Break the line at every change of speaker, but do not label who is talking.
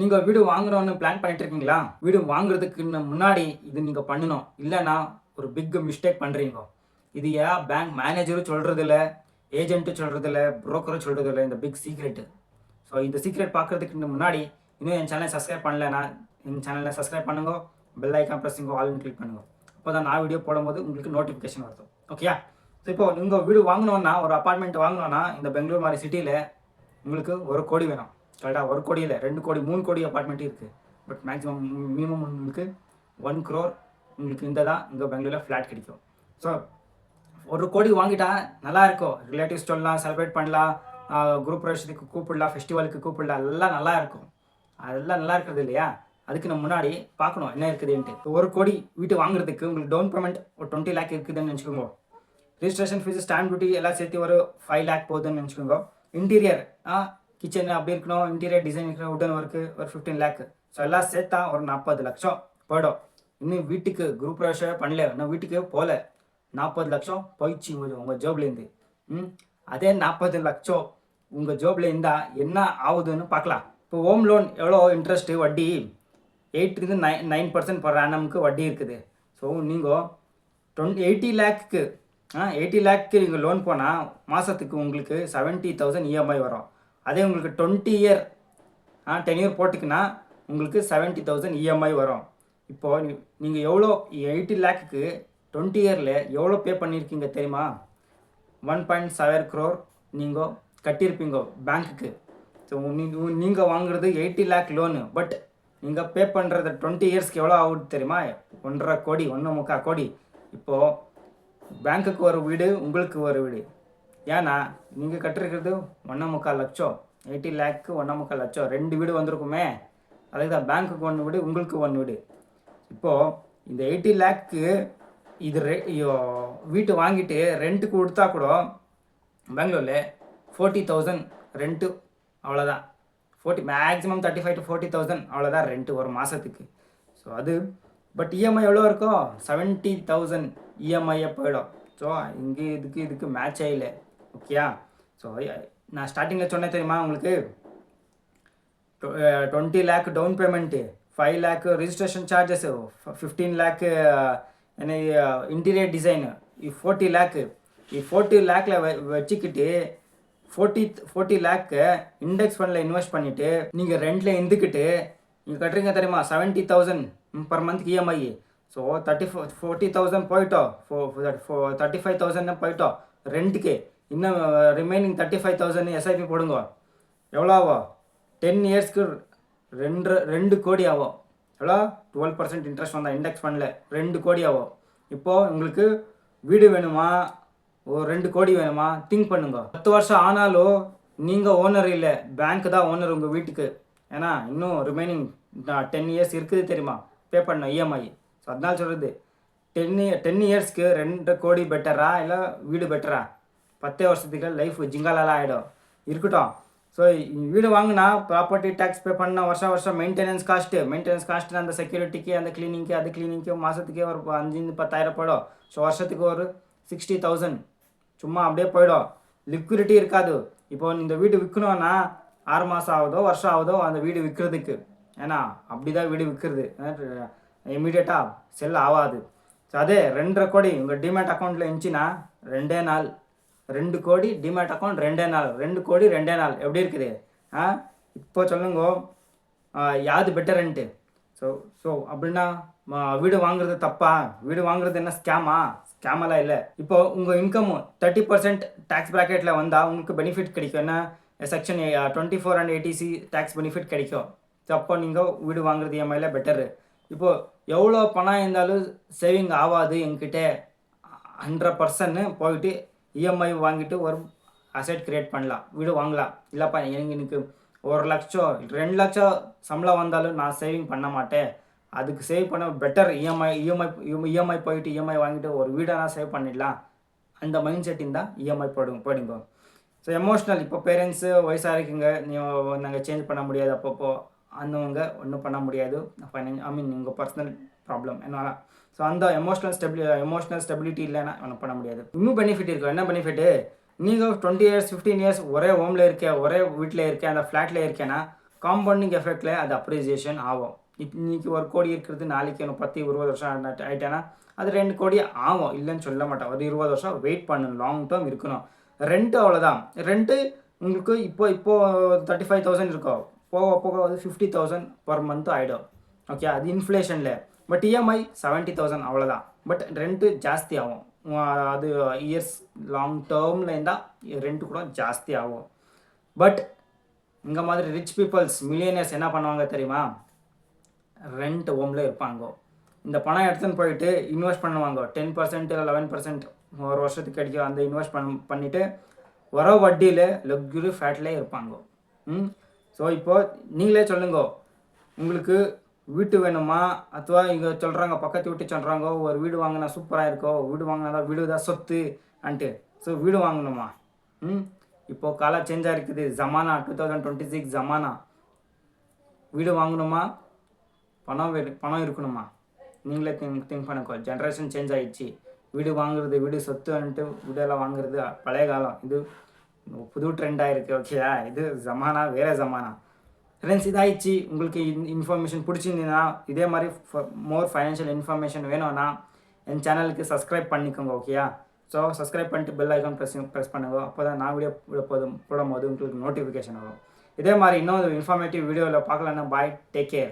நீங்கள் வீடு வாங்குறோன்னு பிளான் பண்ணிட்டு இருக்கீங்களா வீடு வாங்குறதுக்கு முன்னாடி இது நீங்கள் பண்ணணும். இல்லைன்னா ஒரு பிக் மிஸ்டேக் பண்ணுறீங்க இது ஏன் பேங்க் மேனேஜரும் சொல்கிறது இல்லை ஏஜென்ட்டும் சொல்கிறது இல்லை ப்ரோக்கரும் சொல்கிறது இல்லை இந்த பிக் சீக்ரெட்டு ஸோ இந்த சீக்ரெட் பார்க்குறதுக்கு முன்னாடி இன்னும் என் சேனலை சப்ஸ்கிரைப் பண்ணலைன்னா என் சேனலை சப்ஸ்கிரைப் பண்ணுங்க. பெல் ஐக்கான் ப்ரெஸ்ஸிங்க ஆல்னு கிளிக் பண்ணுங்க. அப்போ தான் நான் வீடியோ போடும்போது உங்களுக்கு நோட்டிஃபிகேஷன் வருது. ஓகேயா ஸோ இப்போ நீங்கள் வீடு வாங்கினோன்னா ஒரு அப்பார்ட்மெண்ட் வாங்கணுன்னா இந்த பெங்களூர் மாதிரி சிட்டியில் உங்களுக்கு ஒரு கோடி வேணும். கரெக்டாக ஒரு கோடி இல்லை ரெண்டு கோடி மூணு கோடி அப்பார்ட்மெண்ட் இருக்குது பட் மேக்ஸிமம் மினிமம் உங்களுக்கு ஒன் க்ரோர் உங்களுக்கு இந்த தான் இங்கே பெங்களூரில் ஃப்ளாட் கிடைக்கும். ஸோ ஒரு கோடி வாங்கிட்டா நல்லா இருக்கும். ரிலேட்டிவ்ஸ் சொல்லலாம் செலிப்ரேட் பண்ணலாம் குரூப் பிரவேசத்துக்கு கூப்பிடலாம் ஃபெஸ்டிவலுக்கு கூப்பிடலாம் எல்லாம் நல்லா இருக்கும். அதெல்லாம் நல்லா இருக்கிறது இல்லையா? அதுக்கு நம்ம முன்னாடி பார்க்கணும் என்ன இருக்குதுன்ட்டு. இப்போ ஒரு கோடி வீட்டு வாங்குறதுக்கு உங்களுக்கு டவுன் பேமெண்ட் ஒரு டுவெண்ட்டி லேக் இருக்குதுன்னு நினச்சிக்கோங்க. ரிஜிஸ்ட்ரேஷன் ஃபீஸ் ஸ்டாம்ப் டியூட்டி எல்லாம் சேர்த்து ஒரு ஃபைவ் லேக் போகுதுன்னு நினச்சிக்கோங்க. இன்டீரியர் கிச்சன் அப்படி இருக்கணும் இன்டீரியர் டிசைன் இருக்கிற உடன் ஒர்க்கு ஒரு ஃபிஃப்டீன் லேக் ஸோ எல்லாம் சேர்த்தா ஒரு நாற்பது லட்சம் போயிடும். இன்னும் வீட்டுக்கு குரூப் பிரவேசம் பண்ணல இன்னும் வீட்டுக்கு போகல நாற்பது லட்சம் போயிடுச்சு உங்கள் உங்கள் ஜோப்லேருந்து ம்? அதே நாற்பது லட்சம் உங்கள் ஜோப்ல இருந்தால் என்ன ஆகுதுன்னு பார்க்கலாம். இப்போ ஹோம் லோன் எவ்வளோ இன்ட்ரெஸ்ட்டு வட்டி? எயிட்லேருந்து நைன் நைன் பர்சன்ட் பர் ஆனமுக்கு வட்டி இருக்குது. ஸோ நீங்கள் டுவெண்ட்டி எயிட்டி லேக்கு ஆ எயிட்டி லேக்கு நீங்கள் லோன் போனால் மாதத்துக்கு உங்களுக்கு செவன்ட்டி தௌசண்ட் இஎம்ஐ வரும். அதே உங்களுக்கு டுவெண்ட்டி இயர் ஆ டென் இயர் போட்டுக்குன்னா உங்களுக்கு செவன்ட்டி தௌசண்ட் இஎம்ஐ வரும். இப்போது நீங்கள் எவ்வளோ எயிட்டி லேக்குக்கு டுவெண்ட்டி இயரில் எவ்வளோ பே பண்ணியிருக்கீங்க தெரியுமா? ஒன் பாயிண்ட் செவன் க்ரோர் நீங்கள் கட்டியிருப்பீங்க பேங்க்குக்கு ஸோ நீங்கள் நீங்கள் வாங்குறது எயிட்டி லேக் லோனு பட் நீங்கள் பே பண்ணுறது டுவெண்ட்டி இயர்ஸ்க்கு எவ்வளோ ஆகுது தெரியுமா? ஒன்றரை கோடி ஒன்று முக்கால் கோடி. இப்போது பேங்க்குக்கு ஒரு வீடு உங்களுக்கு ஒரு வீடு. ஏன்னா நீங்கள் கட்டிருக்கிறது ஒன்றே முக்கால் லட்சம். எயிட்டி லேக்கு ஒன்றே முக்கால் லட்சம். ரெண்டு வீடு வந்திருக்குமே. அதுக்கு தான் பேங்க்குக்கு ஒன்று வீடு உங்களுக்கு ஒன்று வீடு. இப்போது இந்த எயிட்டி லேக்கு இது ரெ ஐயோ, வீட்டு வாங்கிட்டு ரெண்ட்டு கொடுத்தா கூட பெங்களூரில் ஃபோர்ட்டி தௌசண்ட் ரெண்ட்டு அவ்வளோதான் forty maximum thirty five to forty thousand அவ்வளோதான் ரெண்ட்டு ஒரு மாதத்துக்கு ஸோ அது பட் இஎம்ஐ எவ்வளோ இருக்கோ? செவன்ட்டி தௌசண்ட் இஎம்ஐயை போயிடும். ஸோ இங்கே இதுக்கு இதுக்கு மேட்ச் ஆகல. ஓகேயா ஸோ நான் ஸ்டார்டிங்கில் சொன்னேன் தெரியுமா உங்களுக்கு? Twenty lakh down payment five lakh registration charges fifteen lakh என்ன interior design forty lakh forty லேக்கில் வச்சுக்கிட்டு ஃபோர்ட்டி ஃபோர்ட்டி லேக்கு இண்டெக்ஸ் ஃபண்டில் இன்வெஸ்ட் பண்ணிவிட்டு நீங்கள் ரெண்டில் இருந்துக்கிட்டு நீங்கள் கட்டுறீங்க தெரியுமா? Seventy thousand per month EMI so thirty ஃபோ ஃபோர்ட்டி தௌசண்ட் போயிட்டோம். ஃபோ தேர்ட்டி ஃபைவ் தௌசண்ட் போயிட்டோம். ரெண்ட்டுக்கு இன்னும் remaining thirty five thousand SIP போடுங்க. எவ்வளோ ஆகும்? டென் இயர்ஸ்க்கு ரெண்டு ரெண்டு கோடி ஆகும். எவ்வளோ டுவெல் பர்சன்ட் இன்ட்ரெஸ்ட் வந்தால் இண்டெக்ஸ் ஃபண்டில் ரெண்டு கோடி ஆகும். இப்போது உங்களுக்கு வீடு வேணுமா? ஒரு ரெண்டு கோடி வேணுமா? திங்க் பண்ணுங்க. பத்து வருஷம் ஆனாலும் நீங்கள் ஓனர் இல்லை. பேங்க் தான் ஓனர் உங்கள் வீட்டுக்கு. ஏன்னா இன்னும் ரிமைனிங் டென் இயர்ஸ் இருக்குது தெரியுமா? பே பண்ண இஎம்ஐ ஸோ அதனால சொல்கிறது டென் டென் இயர்ஸ்க்கு ரெண்டு கோடி பெட்டரா இல்லை வீடு பெட்டரா பத்தே வருஷத்துக்கு லைஃப் ஜிங்காலெல்லாம் ஆகிடும் இருக்கட்டும் ஸோ வீடு வாங்கினா ப்ராப்பர்ட்டி டேக்ஸ் பே பண்ண வருஷம் வருஷம் மெயின்டெனன்ஸ் காஸ்ட்டு மெயின்டெனன்ஸ் காஸ்ட்டு அந்த செக்யூரிட்டிக்கு அந்த கிளீனிங்க்கு அது கிளீனிங்க்கு மாதத்துக்கே ஒரு அஞ்சு பத்தாயிரம் போயிடும் ஸோ வருஷத்துக்கு ஒரு சிக்ஸ்டி தௌசண்ட் சும்மா அப்படியே போயிடும். லிக்விடிட்டி இருக்காது. இப்போ இந்த வீடு விற்கணும்னா ஆறு மாதம் ஆகுதோ வருஷம் ஆகுதோ அந்த வீடு விற்கிறதுக்கு ஏன்னா அப்படி தான் வீடு விற்கிறது இமீடியட்டாக செல் ஆகாது. ஸோ அதே ரெண்டரை கோடி உங்கள் டிமேட் அக்கௌண்ட்டில் இருந்துச்சுன்னா ரெண்டே நாள் ரெண்டு கோடி டிமேட் அக்கௌண்ட் ரெண்டே நாள். ரெண்டு கோடி ரெண்டே நாள். எப்படி இருக்குது? ஆ? இப்போ சொல்லுங்க. யாது பெட்டர்ன்ட்டு ஸோ ஸோ அப்படின்னா வீடு வாங்குறது தப்பா? வீடு வாங்குறது என்ன ஸ்கேமா ஸ்கேமெல்லாம் இல்லை. இப்போ உங்கள் இன்கம் தேர்ட்டி பர்சன்ட் டேக்ஸ் ப்ராக்கெட்டில் வந்தால் உங்களுக்கு பெனிஃபிட் கிடைக்கும். என்ன? Section twenty four and eighty C tax benefit கிடைக்கும். ஸோ அப்போ நீங்கள் வீடு வாங்குறது இஎம்ஐயில் பெட்டரு இப்போது எவ்வளோ பணம் இருந்தாலும் சேவிங் ஆகாது என்கிட்ட. ஹண்ட்ரட் பர்சன்ட் போயிட்டு இஎம்ஐ வாங்கிட்டு ஒரு அசெட் கிரியேட் பண்ணலாம். வீடு வாங்கலாம். இல்லைப்பா எனக்கு எனக்கு ஒரு லட்சம் ரெண்டு லட்சம் சம்பளம் வந்தாலும் நான் சேவிங் பண்ண மாட்டேன். அதுக்கு சேவ் பண்ண பெட்டர் இஎம்ஐ இஎம்ஐ இஎம்ஐ போயிட்டு இஎம்ஐ வாங்கிட்டு ஒரு வீடை நான் சேவ் பண்ணிடலாம். அந்த மைண்ட் செட் இருந்தால் இஎம்ஐ போடுங்க போடுங்க. ஸோ எமோஷ்னல் இப்போ பேரண்ட்ஸு வயசாக இருக்கீங்க. நீ நாங்கள் சேஞ்ச் பண்ண முடியாது அப்பப்போ. அந்தவங்க ஒன்றும் பண்ண முடியாது. ஐ மீன் உங்கள் பர்சனல் ப்ராப்ளம் என்னால். ஸோ அந்த எமோஷனல் ஸ்டெபிலி எமோஷனல் ஸ்டெபிலிட்டி இல்லைன்னா ஒன்றும் பண்ண முடியாது. இன்னும் பெனிஃபிட் இருக்கும் என்ன பெனிஃபிட்டு நீங்கள் டுவெண்ட்டி இயர்ஸ் ஃபிஃப்டீன் இயர்ஸ் ஒரே ஹோமில் இருக்க ஒரே வீட்டில் இருக்க அந்த ஃப்ளாட்டில் இருக்கேன்னா காம்பவுண்டிங் எஃபெக்டில் அது அப்ரிசியேஷன் ஆகும். இப்போ இன்னைக்கு ஒரு கோடி இருக்கிறது நாளைக்கு இன்னும் பத்து இருபது வருஷம் ஆகிட்டேன்னா அது ரெண்டு கோடி ஆகும். இல்லைன்னு சொல்ல மாட்டேன். ஒரு இருபது வருஷம் வெயிட் பண்ணணும். லாங் டேர்ம் இருக்கணும். ரெண்ட்டு அவ்வளோதான் ரெண்ட்டு உங்களுக்கு இப்போ இப்போது தேர்ட்டி ஃபைவ் தௌசண்ட் இருக்கும் போக போக வந்து ஃபிஃப்டி தௌசண்ட் பர் மந்த் ஆகிடும் ஓகே அது இன்ஃப்ளேஷனில் பட் இஎம்ஐ செவன்ட்டி தௌசண்ட் அவ்வளோதான் பட் ரெண்ட்டு ஜாஸ்தி ஆகும். அது இயர்ஸ் லாங் டேர்மில் இருந்தால் ரெண்ட்டு கூட ஜாஸ்தி ஆகும். பட் இந்த மாதிரி ரிச் பீப்புள்ஸ் மில்லியனர்ஸ் என்ன பண்ணுவாங்க தெரியுமா? ரெண்ட் ஹோமில் இருப்பாங்க. இந்த பணம் எடுத்துன்னு போயிட்டு இன்வெஸ்ட் பண்ணுவாங்க. டென் பர்சன்ட் இல்லை லெவன் பர்சன்ட் ஒரு வருஷத்துக்கு கிடைக்கும் அந்த இன்வெஸ்ட் பண்ண பண்ணிவிட்டு வர வட்டியில் லக்ஸுரி ஃபேட்லேயே இருப்பாங்க. ம் ஸோ இப்போது நீங்களே சொல்லுங்க. உங்களுக்கு வீட்டு வேணுமா? அதுவா இங்கே சொல்கிறாங்க பக்கத்து வீட்டு சொல்கிறாங்க ஒரு வீடு வாங்கினா சூப்பராக இருக்கோ வீடு வாங்கினா தான் வீடு தான் சொத்து அன்ட்டு ஸோ வீடு வாங்கணுமா? ம்? இப்போது காலம் சேஞ்சாக இருக்குது. ஜமானா டூ தௌசண்ட் டுவெண்ட்டி சிக்ஸ் ஜமானா. வீடு வாங்கணுமா? பணம் பணம் இருக்கணுமா? நீங்களே திங்க் திங்க் பண்ணுக்கோ. ஜென்ரேஷன் சேஞ்ச் ஆகிடுச்சு வீடு வாங்குறது வீடு சொத்துன்ட்டு வீடெல்லாம் வாங்குறது பழைய காலம். இது புது ட்ரெண்டாக இருக்குது ஓகேயா இது ஜமானா வேறு ஜமானா. ஃப்ரெண்ட்ஸ் இதாகிடுச்சு உங்களுக்கு இன்ஃபர்மேஷன் பிடிச்சிருந்தீங்கன்னா இதே மாதிரி மோர் ஃபைனான்ஷியல் இன்ஃபர்மேஷன் வேணும்னா என் சேனலுக்கு சப்ஸ்கிரைப் பண்ணிக்கோங்க ஓகேயா ஸோ சப்ஸ்கிரைப் பண்ணிட்டு பெல் ஐக்கான் ப்ரெஸ் ப்ரெஸ் பண்ணுங்க. அப்போ தான் நான் வீடியோ விட போதும் போடும்போது உங்களுக்கு நோட்டிஃபிகேஷன் வரும். இதே மாதிரி இன்னொரு இன்ஃபர்மேட்டிவ் வீடியோவில் பார்க்கலன்னா பாய் டேக் கேர்